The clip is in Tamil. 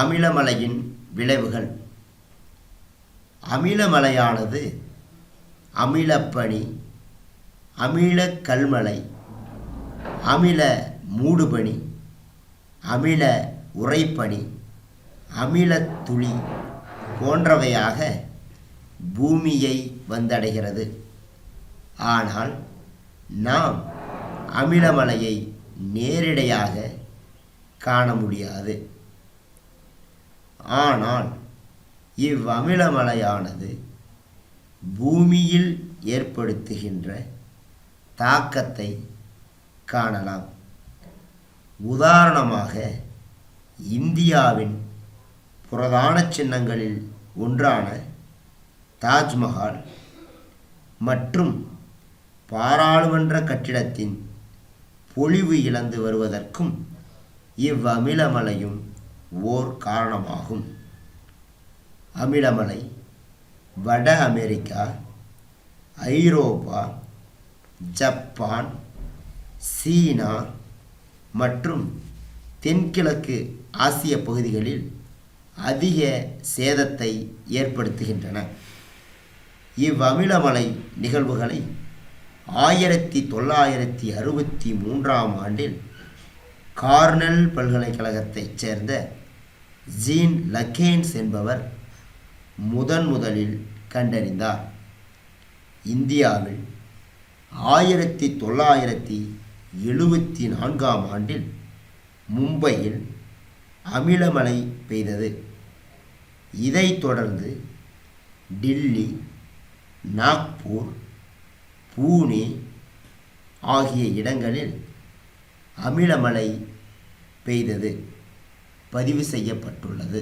அமிலமலையின் விளைவுகள். அமிலமலையானது அமிலப்பனி அமில கல்மலை அமில மூடுபனி அமில உறைபனி அமிலத்துளி போன்றவையாக பூமியை வந்தடைகிறது. ஆனால் நாம் அமிலமலையை நேரிடையாக காண முடியாது. ஆனால் இவ்வமிலமலையானது பூமியில் ஏற்படுத்துகின்ற தாக்கத்தை காணலாம். உதாரணமாக இந்தியாவின் புரதான சின்னங்களில் ஒன்றான தாஜ்மஹால் மற்றும் பாராளுமன்ற கட்டிடத்தின் பொலிவு இழந்து வருவதற்கும் இவ்வமிலமலையும் ஓர் காரணமாகும். அமிலமலை வட அமெரிக்கா ஐரோப்பா ஜப்பான் சீனா மற்றும் தென்கிழக்கு ஆசிய பகுதிகளில் அதிக சேதத்தை ஏற்படுத்துகின்றன. இவ்வமிலமலை நிகழ்வுகளை ஆயிரத்தி தொள்ளாயிரத்தி அறுபத்தி மூன்றாம் ஆண்டில் கார்னெல் பல்கலைக்கழகத்தைச் சேர்ந்த ஜீன் லக்கேன்ஸ் என்பவர் முதன் முதலில் கண்டறிந்தார். இந்தியாவில் ஆயிரத்தி தொள்ளாயிரத்தி எழுபத்தி நான்காம் ஆண்டில் மும்பையில் அமிலமழை பெய்தது. இதைத் தொடர்ந்து டில்லி நாக்பூர் பூனே ஆகிய இடங்களில் அமிலமழை பெய்தது. பதிவு செய்யப்பட்டுள்ளது.